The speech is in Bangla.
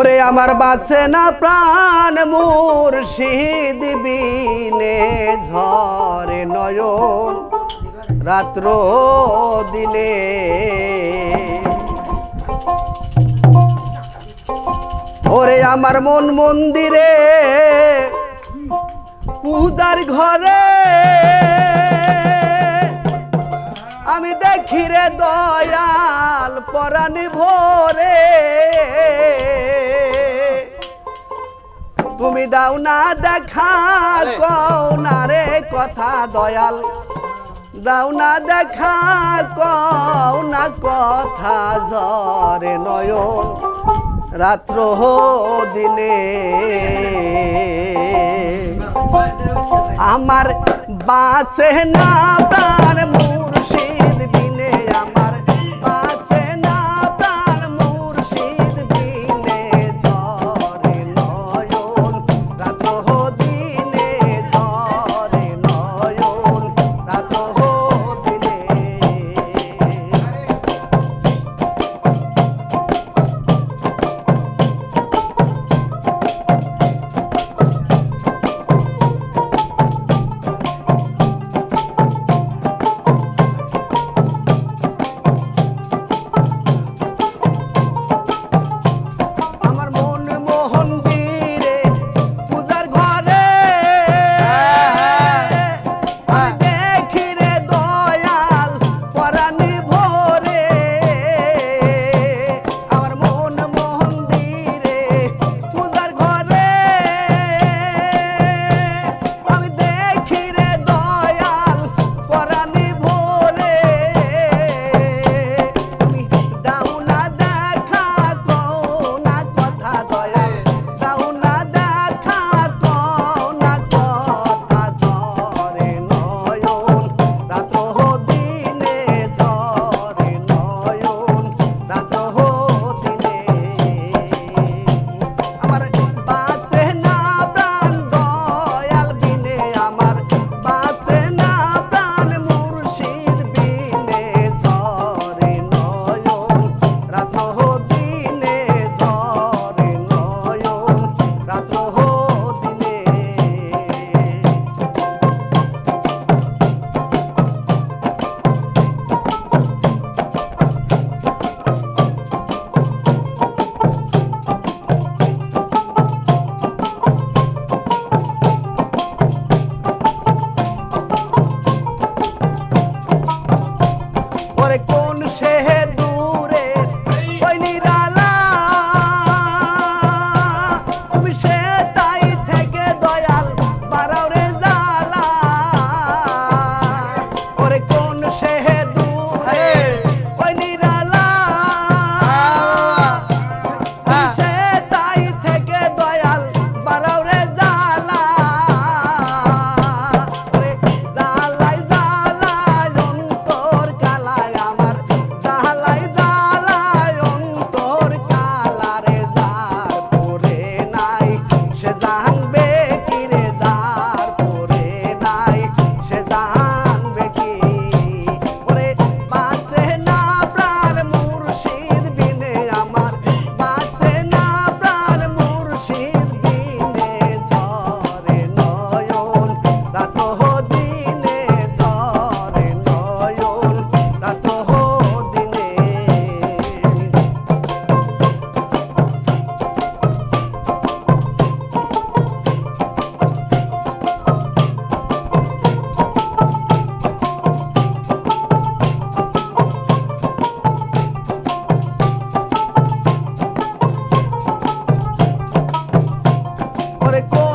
ওরে আমার বাসে না প্রাণ মুর্শিদ বিনে ঝরে নয়ন, রাত্র দিনে। ওরে আমার মন মন্দিরে, পূজার ঘরে। আমি দেখি রে দয়াল পরাণ ভোরে। তুমি দাও না দেখা কও না রে কথা দয়াল। দাও না দেখা কও না কথা ঝরে নয়ন। রাত্র দিনে। আমার বাঁচে না প্রাণ sei.